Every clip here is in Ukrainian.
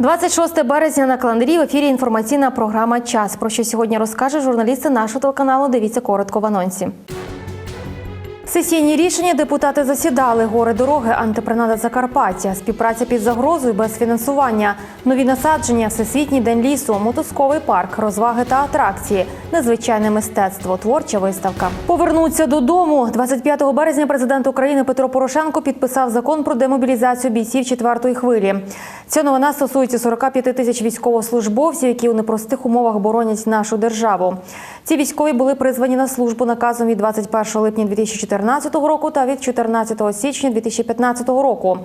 26 березня на календарі в ефірі інформаційна програма Час. Про що сьогодні розкаже журналісти нашого телеканалу. Дивіться коротко в анонсі. Сесійні рішення депутати засідали. Гори дороги, антипринада Закарпаття, співпраця під загрозою без фінансування, нові насадження, всесвітній день лісу, мотузковий парк, розваги та атракції, незвичайне мистецтво, творча виставка. Повернуться додому. 25 березня президент України Петро Порошенко підписав закон про демобілізацію бійців четвертої хвилі. Ця новина стосується 45 тисяч військовослужбовців, які у непростих умовах боронять нашу державу. Ці військові були призвані на службу наказом від 21 липня 2014 року та від 14 січня 2015 року.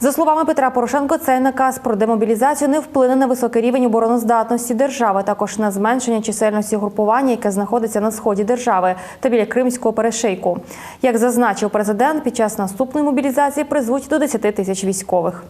За словами Петра Порошенко, цей наказ про демобілізацію не вплине на високий рівень обороноздатності держави, також на зменшення чисельності групування, яке знаходиться на сході держави та біля Кримського перешийку. Як зазначив президент, під час наступної мобілізації призвуть до 10 тисяч військових.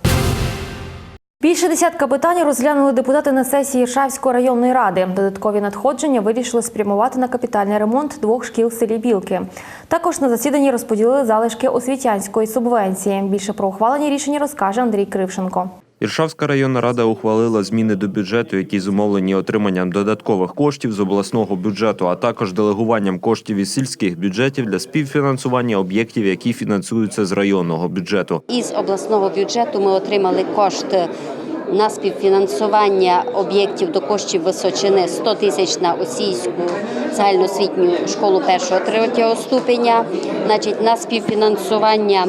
Більше десятка питань розглянули депутати на сесії Шавської районної ради. Додаткові надходження вирішили спрямувати на капітальний ремонт двох шкіл в селі Білки. Також на засіданні розподілили залишки освітянської субвенції. Більше про ухвалені рішення розкаже Андрій Крившенко. Іршавська районна рада ухвалила зміни до бюджету, які зумовлені отриманням додаткових коштів з обласного бюджету, а також делегуванням коштів із сільських бюджетів для співфінансування об'єктів, які фінансуються з районного бюджету. Із обласного бюджету ми отримали кошти на співфінансування об'єктів до коштів височини 100 тисяч на осійську загальноосвітню школу 1-3 ступеня, значить на співфінансування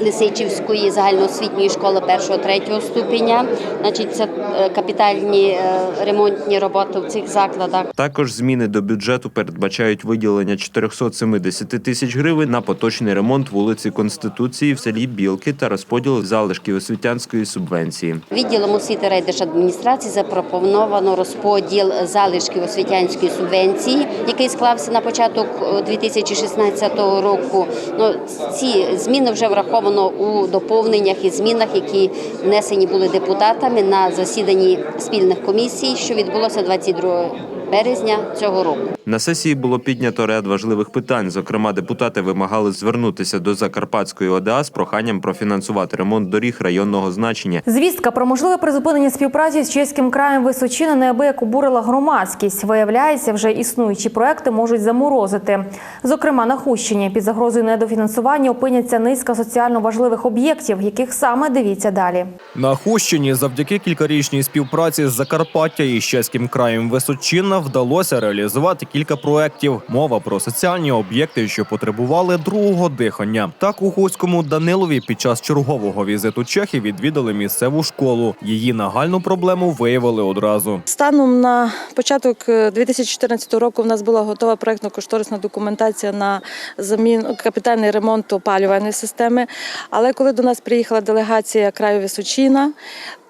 Лисичівської загальноосвітньої школи 1-3 ступеня, значить це е, капітальні е, ремонтні роботи в цих закладах. Також зміни до бюджету передбачають виділення 470 тисяч гривень на поточний ремонт вулиці Конституції в селі Білки та розподіл залишків освітянської субвенції. Відділом освіти райдержадміністрації запропоновано розподіл залишків освітянської субвенції, який склався на початок е, 2016 року. Ну, ці зміни вже враховано у доповненнях і змінах, які внесені були депутатами на засіданні спільних комісій, що відбулося 22 березня цього року. На сесії було піднято ряд важливих питань. Зокрема, депутати вимагали звернутися до Закарпатської ОДА з проханням профінансувати ремонт доріг районного значення. Звістка про можливе призупинення співпраці з чеським краєм Височина неабияк обурила громадськість. Виявляється, вже існуючі проекти можуть заморозити. Зокрема, на Хущині під загрозою недофінансування опиняться низка соціально важливих об'єктів, яких саме дивіться далі. На Хущині завдяки кількарічній співпраці з Закарпаття і чеським краєм Височина вдалося реалізувати кілька проєктів. Мова про соціальні об'єкти, що потребували другого дихання. Так у Хуському Данилові під час чергового візиту Чехів відвідали місцеву школу. Її нагальну проблему виявили одразу. Станом на початок е, 2014 року в нас була готова проектно-кошторисна документація на заміну капітальний ремонт опалювальної системи. Але коли до нас приїхала делегація краю Височина,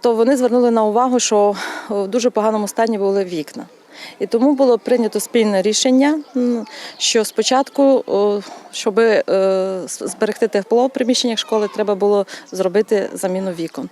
то вони звернули на увагу, що в дуже поганому стані були вікна. І тому було прийнято спільне рішення, що спочатку, щоб е, зберегти тепло в приміщеннях школи, треба було зробити заміну вікон.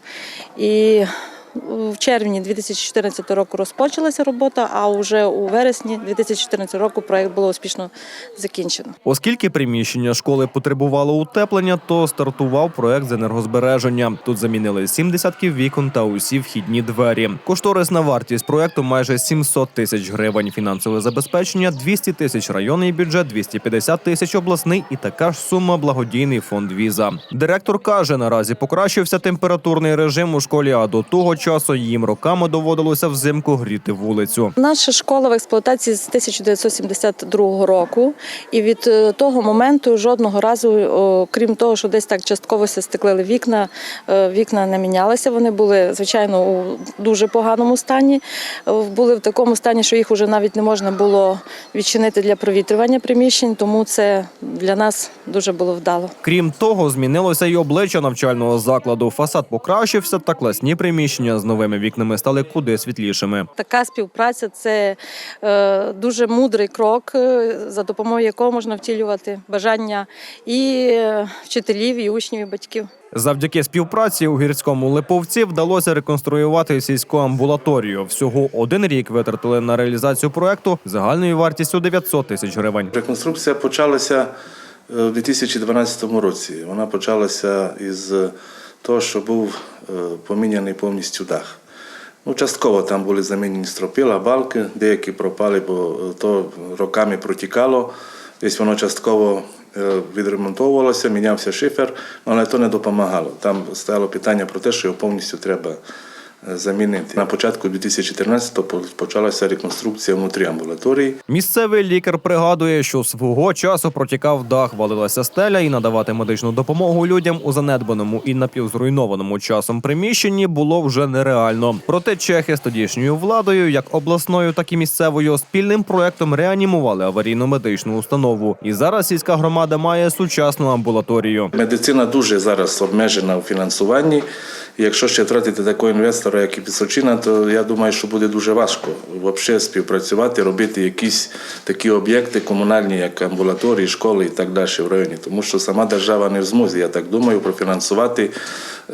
І в червні 2014 року розпочалася робота, а вже у вересні 2014 року проект було успішно закінчено. Оскільки приміщення школи потребувало утеплення, то стартував проект з енергозбереження. Тут замінили сім десятків вікон та усі вхідні двері. Кошторисна вартість проекту майже 700 тисяч гривень. Фінансове забезпечення 200 тисяч районний бюджет, 250 тисяч обласний і така ж сума благодійний фонд віза. Директор каже, наразі покращився температурний режим у школі, а до того часу їм роками доводилося взимку гріти вулицю. Наша школа в експлуатації з 1972 року, і від е, того моменту жодного разу, крім того, що десь так частково се стеклили вікна, е, вікна не мінялися. Вони були звичайно у дуже поганому стані. Е, Були в такому стані, що їх вже навіть не можна було відчинити для провітрювання приміщень, тому це для нас дуже було вдало. Крім того, змінилося й обличчя навчального закладу. Фасад покращився, та класні приміщення з новими вікнами стали куди світлішими. Така співпраця це е, дуже мудрий крок, е, за допомогою якого можна втілювати бажання і е, вчителів, і учнів, і батьків. Завдяки співпраці у гірському Липовці вдалося реконструювати сільську амбулаторію. Всього один рік витратили на реалізацію проекту загальною вартістю 900 тисяч гривень. Реконструкція почалася у 2012 році. Вона почалася із того, що був е, поміняний повністю дах. Ну, частково там були замінені стропила, балки, деякі пропали, бо е, то роками протікало. Десь воно частково е, відремонтовувалося, мінявся шифер, але то не допомагало. Там стояло питання про те, що його повністю треба замінити. На початку 2014-го по- почалася реконструкція внутрі амбулаторії. Місцевий лікар пригадує, що свого часу протікав дах, валилася стеля, і надавати медичну допомогу людям у занедбаному і напівзруйнованому часом приміщенні було вже нереально. Проте чехи з тодішньою владою, як обласною, так і місцевою, спільним проектом реанімували аварійну медичну установу. І зараз сільська громада має сучасну амбулаторію. Медицина дуже зараз обмежена у фінансуванні. Якщо ще втратити такого інвестора, як і Пісочина, то я думаю, що буде дуже важко взагалі співпрацювати, робити якісь такі об'єкти комунальні, як амбулаторії, школи і так далі в районі. Тому що сама держава не в змозі, я так думаю, профінансувати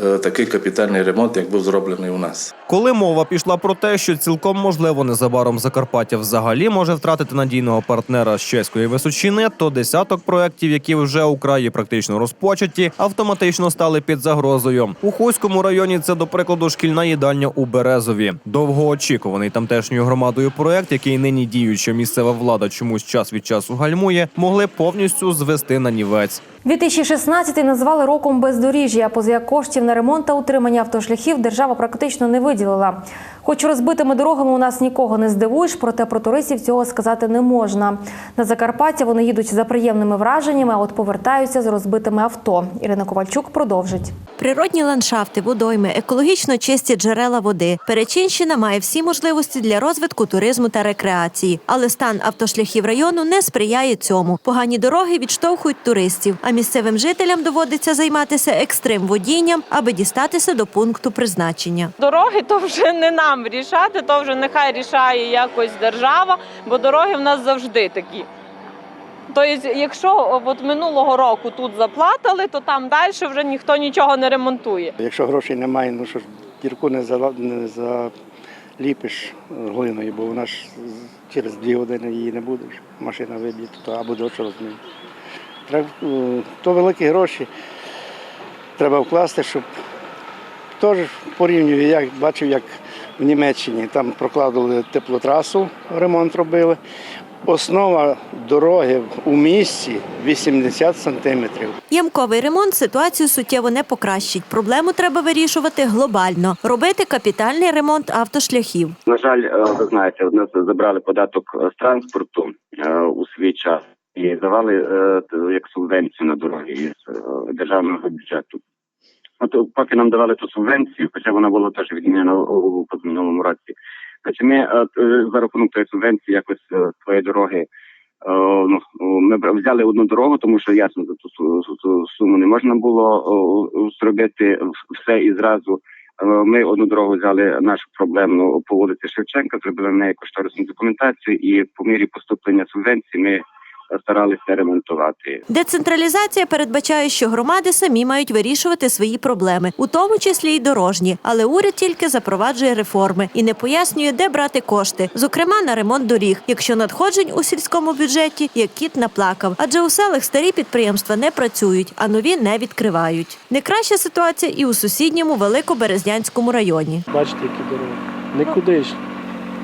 е, такий капітальний ремонт, як був зроблений у нас. Коли мова пішла про те, що цілком можливо незабаром Закарпаття взагалі може втратити надійного партнера з чеської височини, то десяток проєктів, які вже у краї практично розпочаті, автоматично стали під загрозою. У Хуському районі це, до прикладу, шкільна їдальня у Березові. Довгоочікуваний тамтешньою громадою проєкт, який нині діюча місцева влада чомусь час від часу гальмує, могли повністю звести на нівець. 2016 назвали роком бездоріжжя, поза коштів на ремонт та утримання автошляхів держава практично не виділила. Хоч розбитими дорогами у нас нікого не здивуєш, проте про туристів цього сказати не можна. На Закарпаття вони їдуть за приємними враженнями, а от повертаються з розбитими авто. Ірина Ковальчук продовжить. Природні ландшафти, водойми, екологічно чисті джерела води. Перечинщина має всі можливості для розвитку туризму та рекреації, але стан автошляхів району не сприяє цьому. Погані дороги відштовхують туристів, а місцевим жителям доводиться займатися екстрим водінням, аби дістатися до пункту призначення. Дороги то вже не нам рішати, то вже нехай рішає якось держава, бо дороги в нас завжди такі. Тобто, якщо от минулого року тут заплатили, то там далі вже ніхто нічого не ремонтує. Якщо грошей немає, ну що ж, дірку не, заліпиш глиною, бо вона ж через дві години її не буде. Машина виб'є, то або до чого е, то великі гроші треба вкласти, щоб теж порівнюю, я бачив, як в Німеччині там прокладували теплотрасу, ремонт робили. Основа дороги у місті 80 сантиметрів. Ямковий ремонт ситуацію суттєво не покращить. Проблему треба вирішувати глобально, робити капітальний ремонт автошляхів. На жаль, е, ви знаєте, у нас забрали податок з транспорту е, у свій час і давали е, як субвенцію на дороги е, державного бюджету. От поки нам давали ту субвенцію, хоча вона була теж відмінена у, у минулому році. Значить, ми е, за рахунок тої субвенції якось е, твої дороги. е, Ну, ми взяли одну дорогу, тому що ясно за ту су- суму не можна було зробити все і зразу. Е, Ми одну дорогу взяли нашу проблемну по вулиці Шевченка, зробили на неї кошторисну документацію, і по мірі поступлення субвенції ми е, старалися ремонтувати. Децентралізація передбачає, що громади самі мають вирішувати свої проблеми, у тому числі й дорожні. Але уряд тільки запроваджує реформи і не пояснює, де брати кошти, зокрема на ремонт доріг, якщо надходжень у сільському бюджеті як кіт наплакав. Адже у селах старі підприємства не працюють, а нові не відкривають. Не краща ситуація і у сусідньому Великоберезнянському районі. Бачите, які дороги. Нікуди ж.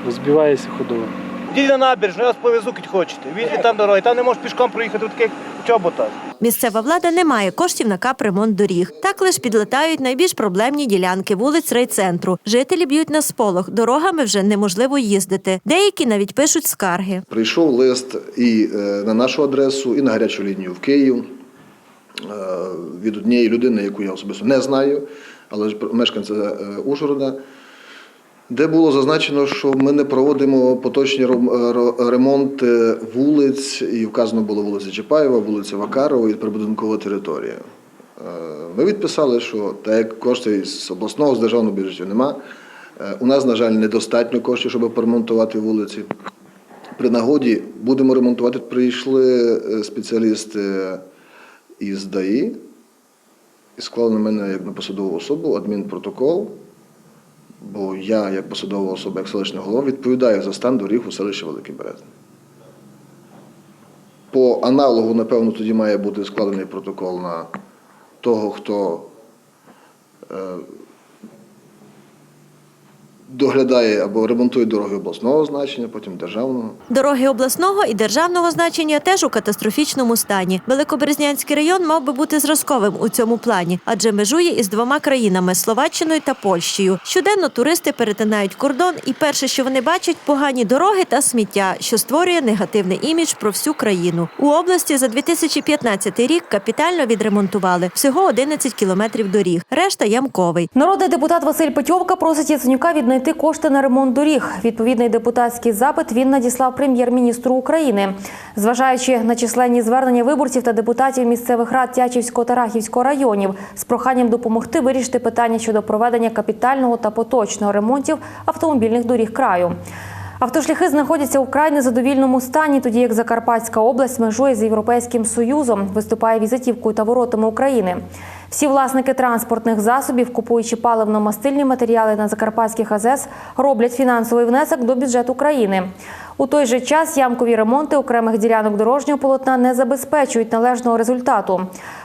Розбивається ходова. Йдіть на набережну, я вас повезу, кить хочете. Візьміть там дороги, там не можеш пішком проїхати, таких чобота. Місцева влада не має коштів на капремонт доріг. Так лиш підлетають найбільш проблемні ділянки вулиць райцентру. Жителі б'ють на сполох. Дорогами вже неможливо їздити. Деякі навіть пишуть скарги. Прийшов лист і е, на нашу адресу, і на гарячу лінію в Київ е, від однієї людини, яку я особисто не знаю, але ж мешканця е, Ужгорода, де було зазначено, що ми не проводимо поточні е, ро- ремонти вулиць, і вказано було вулиця Чапаєва, вулиця Вакарова і прибудинкова територія. Е, Ми відписали, що так як коштів з обласного, з державного бюджету нема. е, У нас, на жаль, недостатньо коштів, щоб поремонтувати вулиці. При нагоді будемо ремонтувати. Прийшли е, спеціалісти із ДАІ і склали на мене як на посадову особу адмінпротокол, бо я, як посадова особа, як селищний голова, відповідаю за стан доріг у селищі Великий Березний. По аналогу, напевно, тоді має бути складений протокол на того, хто е, доглядає або ремонтує дороги обласного значення, потім державного. Дороги обласного і державного значення теж у катастрофічному стані. Великоберезнянський район мав би бути зразковим у цьому плані, адже межує із двома країнами Словаччиною та Польщею. Щоденно туристи перетинають кордон, і перше, що вони бачать, погані дороги та сміття, що створює негативний імідж про всю країну. У області за 2015 рік капітально відремонтували всього 11 кілометрів доріг. Решта ямковий. Народний депутат Василь Петьовка просить Яценюка віднайти кошти на ремонт доріг. Відповідний депутатський запит він надіслав прем'єр-міністру України. Зважаючи на численні звернення виборців та депутатів місцевих рад Тячівського та Рахівського районів з проханням допомогти вирішити питання щодо проведення капітального та поточного ремонтів автомобільних доріг краю. Автошляхи знаходяться у вкрай незадовільному стані, тоді як Закарпатська область межує з Європейським Союзом, виступає візитівкою та воротами України. Всі власники транспортних засобів, купуючи паливно-мастильні матеріали на закарпатських АЗС, роблять фінансовий внесок до бюджету країни. У той же час ямкові ремонти окремих ділянок дорожнього полотна не забезпечують належного результату.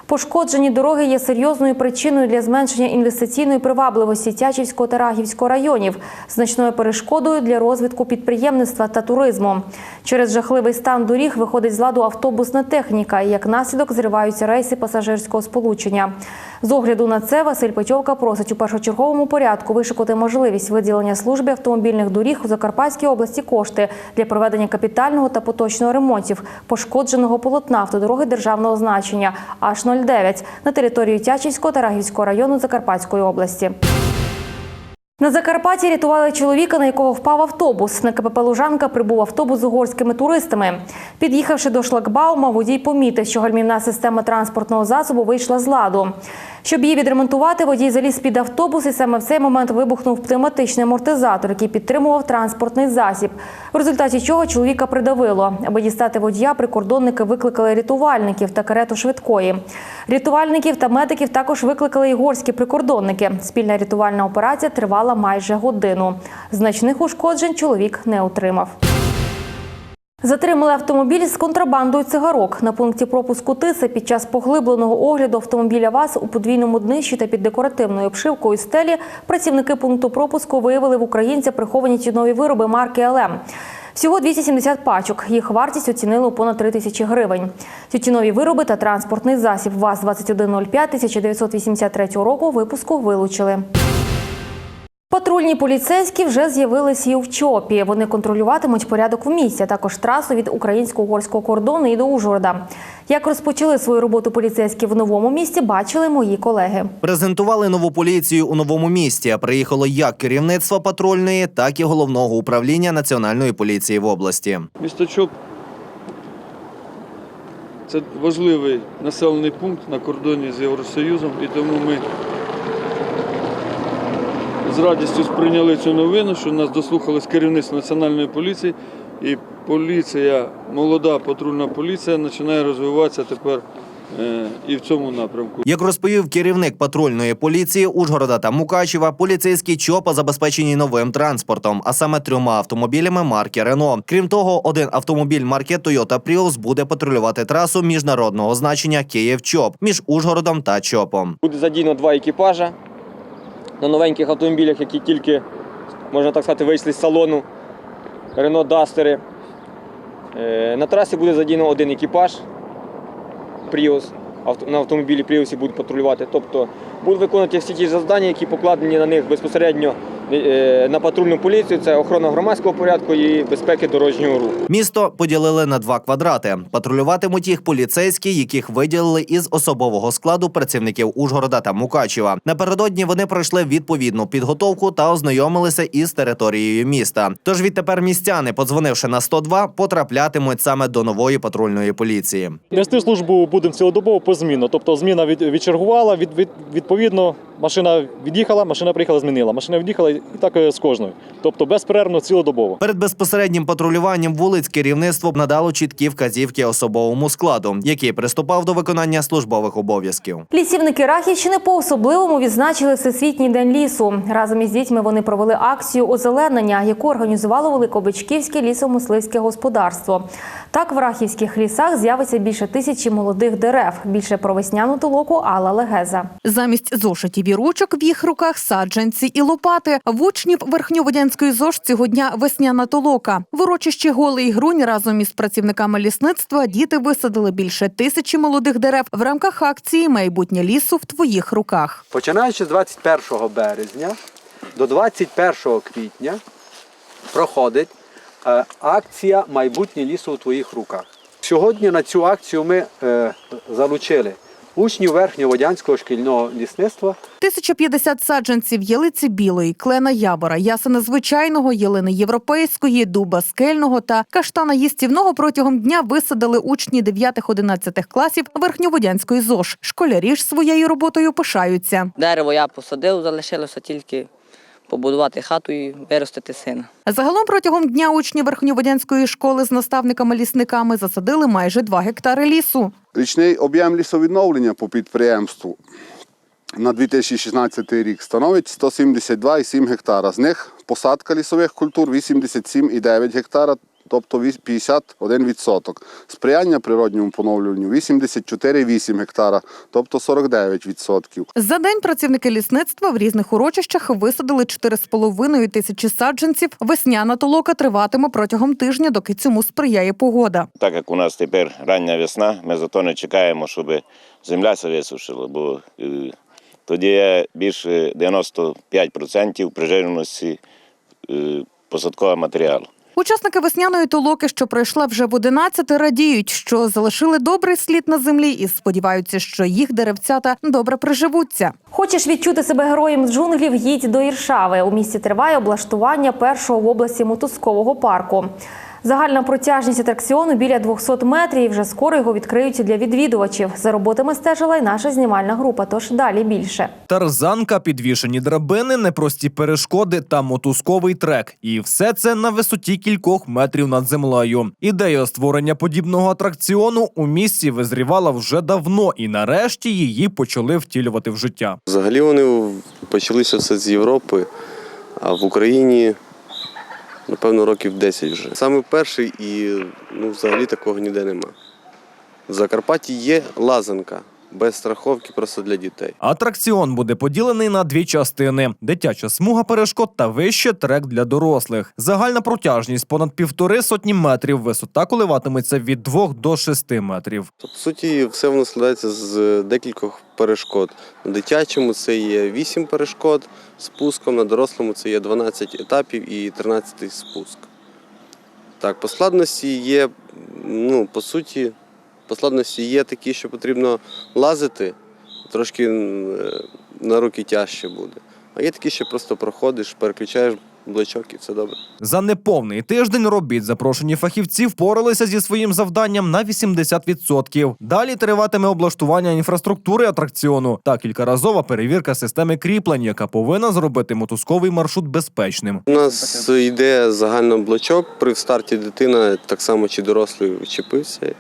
Пошкоджені дороги є серйозною причиною для зменшення інвестиційної привабливості Тячівського та Рагівського районів, значною перешкодою для розвитку підприємництва та туризму. Через жахливий стан доріг виходить з ладу автобусна техніка, і як наслідок зриваються рейси пасажирського сполучення. З огляду на це Василь Петьовка просить у першочерговому порядку вишикувати можливість виділення службі автомобільних доріг у Закарпатській області кошти для проведення капітального та поточного ремонтів пошкодженого полотна автодороги державного значення H09 на території Тячівського та Рагівського району Закарпатської області. На Закарпатті рятували чоловіка, на якого впав автобус. На КПП Лужанка прибув автобус з угорськими туристами. Під'їхавши до шлагбаума, водій помітив, що гальмівна система транспортного засобу вийшла з ладу. Щоб її відремонтувати, водій заліз під автобус і саме в цей момент вибухнув пневматичний амортизатор, який підтримував транспортний засіб. В результаті чого чоловіка придавило. Аби дістати водія, прикордонники викликали рятувальників та карету швидкої. Рятувальників та медиків також викликали і горські прикордонники. Спільна рятувальна операція тривала майже годину. Значних ушкоджень чоловік не отримав. Затримали автомобіль з контрабандою цигарок на пункті пропуску Тиси під час поглибленого огляду автомобіля ВАЗ у подвійному днищі та під декоративною обшивкою стелі працівники пункту пропуску виявили в українця приховані тютюнові вироби марки ЛМ. Всього 270 пачок. Їх вартість оцінили у понад 3 тисячі гривень. Тютюнові вироби та транспортний засіб ВАЗ-2105 1983 року випуску вилучили. Патрульні поліцейські вже з'явились і у Чопі. Вони контролюватимуть порядок в місті, а також трасу від українсько-угорського кордону і до Ужгорода. Як розпочали свою роботу поліцейські в новому місті, бачили мої колеги. Презентували нову поліцію у новому місті. Приїхало як керівництво патрульної, так і головного управління національної поліції в області. Місто Чоп це важливий населений пункт на кордоні з Євросоюзом, і тому ми з радістю сприйняли цю новину, що нас дослухались керівництво національної поліції, і поліція, молода патрульна поліція починає розвиватися тепер е, і в цьому напрямку. Як розповів керівник патрульної поліції Ужгорода та Мукачева, поліцейські ЧОПа забезпечені новим транспортом, а саме трьома автомобілями марки Рено. Крім того, один автомобіль марки Toyota Prius буде патрулювати трасу міжнародного значення Київ чоп між Ужгородом та Чопом. Буде задіяно два екіпажа на новеньких автомобілях, які тільки, можна так сказати, вийшли з салону Duster. Е, На трасі буде задіяно один екіпаж Prius. На автомобілі Prius будуть патрулювати. Тобто будуть виконувати всі ті завдання, які покладені на них безпосередньо на патрульну поліцію. Це охорона громадського порядку і безпеки дорожнього руху. Місто поділили на два квадрати. Патрулюватимуть їх поліцейські, яких виділили із особового складу працівників Ужгорода та Мукачева. Напередодні вони пройшли відповідну підготовку та ознайомилися із територією міста. Тож відтепер містяни, подзвонивши на 102, потраплятимуть саме до нової патрульної поліції. Нести службу будемо цілодобово позмінно. Тобто зміна від, відчергувала, від, від, відповідно, машина від'їхала, машина приїхала, змінила. Машина від'їхала і так е, з кожною. Тобто безперервно, цілодобово. Перед безпосереднім патрулюванням вулиць керівництво надало чіткі вказівки особовому складу, який приступав до виконання службових обов'язків. Лісівники Рахівщини по-особливому відзначили Всесвітній день лісу. Разом із дітьми вони провели акцію озеленення, яку організувало Великобичківське лісомисливське господарство. Так в рахівських лісах з'явиться більше тисячі молодих дерев. Більше про весняну толоку Алла Легеза. Замість зошитів і ручок в їх руках саджанці і лопати. В учнів Верхньоводянської ЗОЖ цього дня весняна толока. В урочищі Голий Грунь разом із працівниками лісництва діти висадили більше тисячі молодих дерев в рамках акції Майбутнє лісу в твоїх руках. Починаючи з 21 березня до 21 квітня проходить е, акція Майбутнє лісу у твоїх руках. Сьогодні на цю акцію ми е, залучили учнів Верхньоводянського шкільного лісництва 1050 саджанців ялиці білої, клена ябора, ясена звичайного, ялини європейської, дуба скельного та каштана їстівного протягом дня висадили учні 9-11 класів Верхньоводянської ЗОЖ. Школярі ж своєю роботою пишаються. Дерево я посадив, залишилося тільки побудувати хату і виростити сина. Загалом протягом дня учні Верхньоводянської школи з наставниками-лісниками засадили майже 2 гектари лісу. Річний об'єм лісовідновлення по підприємству на 2016 рік становить 172,7 гектара. З них посадка лісових культур 87,9 гектара, тобто 51%. Сприяння природньому поновлюванню 84,8 гектара, тобто 49%. За день працівники лісництва в різних урочищах висадили 4,5 тисячі саджанців. Весняна толока триватиме протягом тижня, доки цьому сприяє погода. Так як у нас тепер рання весна, ми зато не чекаємо, щоб земля се висушила, бо е, тоді є більше 95% прижиреності е, посадкового матеріалу. Учасники весняної толоки, що пройшла вже в 11, радіють, що залишили добрий слід на землі і сподіваються, що їх деревцята добре приживуться. Хочеш відчути себе героєм з джунглів? Їдь до Іршави. У місті триває облаштування першого в області мотузкового парку. Загальна протяжність атракціону біля 200 метрів. і Вже скоро його відкриють для відвідувачів. За роботами стежила й наша знімальна група. Тож далі більше. Тарзанка, підвішені драбини, непрості перешкоди та мотузковий трек. І все це на висоті кількох метрів над землею. Ідея створення подібного атракціону у місті визрівала вже давно, і нарешті її почали втілювати в життя. Взагалі вони почалися все з Європи, а в Україні, напевно, років 10 вже. Саме перший і ну, взагалі такого ніде нема. В Закарпатті є лазанка без страховки просто для дітей. Атракціон буде поділений на дві частини: дитяча смуга перешкод та вище трек для дорослих. Загальна протяжність понад півтори сотні метрів. Висота коливатиметься від 2 до 6 метрів. По суті, все воно складається з декількох перешкод. На дитячому це є 8 перешкод спуском, на дорослому це є 12 етапів і 13 спуск. Так, по складності є, ну, по суті, по складності є такі, що потрібно лазити, трошки е, на руки тяжче буде. А є такі, що просто проходиш, переключаєш блочок і все добре. За неповний тиждень робіт запрошені фахівці впоралися зі своїм завданням на 80%. Далі триватиме облаштування інфраструктури атракціону та кількаразова перевірка системи кріплень, яка повинна зробити мотузковий маршрут безпечним. У нас йде загально блочок. При старті дитина так само чи дорослий вчепився.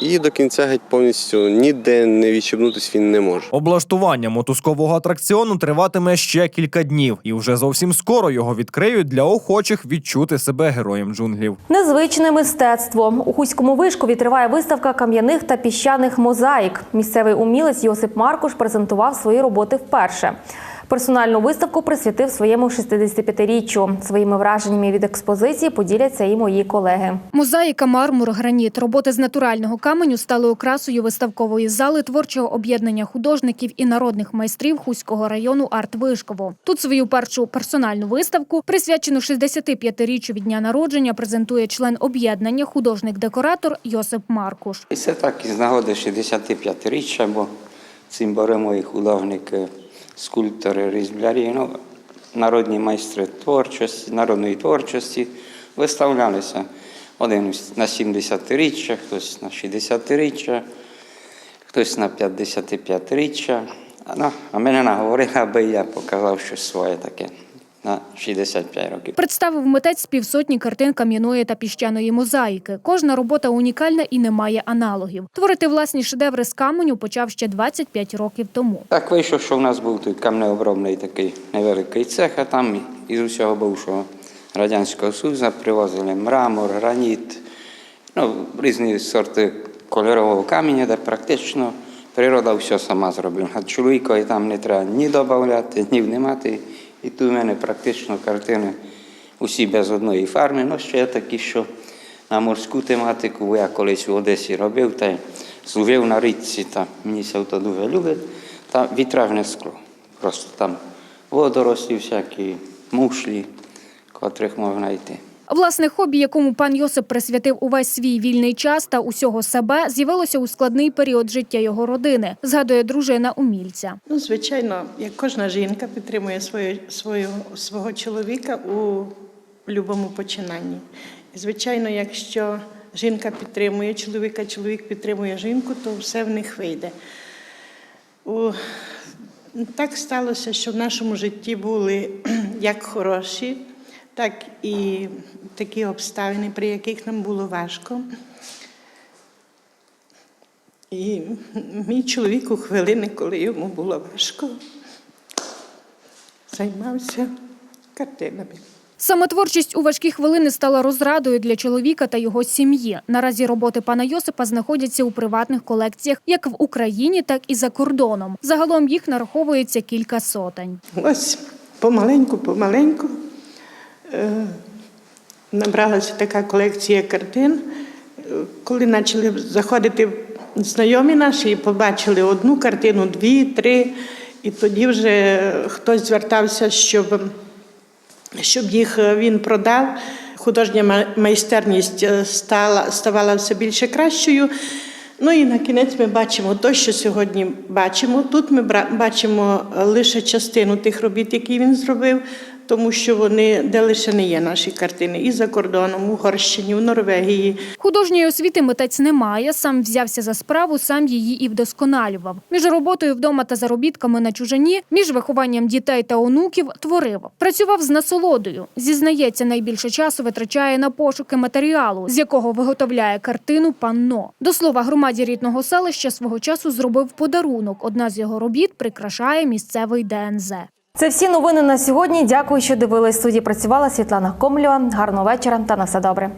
І до кінця геть повністю ніде не відчепнутися він не може. Облаштування мотузкового атракціону триватиме ще кілька днів, і вже зовсім скоро його відкриють для охочих відчути себе героєм джунглів. Незвичне мистецтво у Хуському вишкові триває виставка кам'яних та піщаних мозаїк. Місцевий умілець Йосип Маркуш презентував свої роботи вперше. Персональну виставку присвятив своєму 65-річчю. Своїми враженнями від експозиції поділяться і мої колеги. Мозаїка, мармур, граніт, роботи з натурального каменю стали окрасою виставкової зали творчого об'єднання художників і народних майстрів Хуського району Арт Вишково. Тут свою першу персональну виставку, присвячену 65-річчю від дня народження, презентує член об'єднання художник-декоратор Йосип Маркуш. І це так із нагоди 65-річчя, бо цим беремо і художники, скульптори, різблярі, ну, народні майстри творчості, народної творчості виставлялися. Один на 70-річчя, хтось на 60-річчя, хтось на 55-річчя. Ну, а мене наговорили, аби я показав щось своє таке на 65 років. Представив митець півсотні картин кам'яної та піщаної мозаїки. Кожна робота унікальна і не має аналогів. Творити власні шедеври з каменю почав ще 25 років тому. Так вийшло, що в нас був тут камнеобробний такий невеликий цех, а там із усього бувшого Радянського Союзу привозили мрамор, граніт, ну, різні сорти кольорового каміння, де практично природа все сама зробила. А чоловікові там не треба ні додати, ні внімати, І тут у мене практично картини усі без одної фарми. Ну, ще такі, що на морську тематику, бо я колись в Одесі робив, та служив на річці, та мені це дуже любить. Та вітражне скло. Просто там водорослі всякі, мушлі, котрих можна йти. Власне хобі, якому пан Йосип присвятив увесь свій вільний час та усього себе, з'явилося у складний період життя його родини, згадує дружина умільця. Ну, звичайно, як кожна жінка підтримує свою, свою, свого чоловіка у будь-якому починанні. І, звичайно, якщо жінка підтримує чоловіка, чоловік підтримує жінку, то все в них вийде. У... Так сталося, що в нашому житті були як хороші, так і такі обставини, при яких нам було важко. І мій чоловік у хвилини, коли йому було важко, займався картинами. Саме творчість у важкі хвилини стала розрадою для чоловіка та його сім'ї. Наразі роботи пана Йосипа знаходяться у приватних колекціях як в Україні, так і за кордоном. Загалом їх нараховується кілька сотень. Ось помаленьку, помаленьку набралася така колекція картин. Е, Коли почали заходити знайомі наші і побачили одну картину, дві, три, і тоді вже хтось звертався, щоб, щоб їх е, він продав. Художня майстерність е, стала, ставала все більше кращою. Ну і на кінець ми бачимо те, що сьогодні бачимо. Тут ми бачимо лише частину тих робіт, які він зробив, тому що вони де лише не є наші картини, і за кордоном, у Угорщині, у Норвегії. Художньої освіти митець не має, сам взявся за справу, сам її і вдосконалював. Між роботою вдома та заробітками на чужині, між вихованням дітей та онуків творив. Працював з насолодою. Зізнається, найбільше часу витрачає на пошуки матеріалу, з якого виготовляє картину панно. До слова, громаді рідного селища свого часу зробив подарунок. Одна з його робіт прикрашає місцевий ДНЗ. Це всі новини на сьогодні. Дякую, що дивились. Студії працювала Світлана Комлєва. Гарного вечора та на все добре.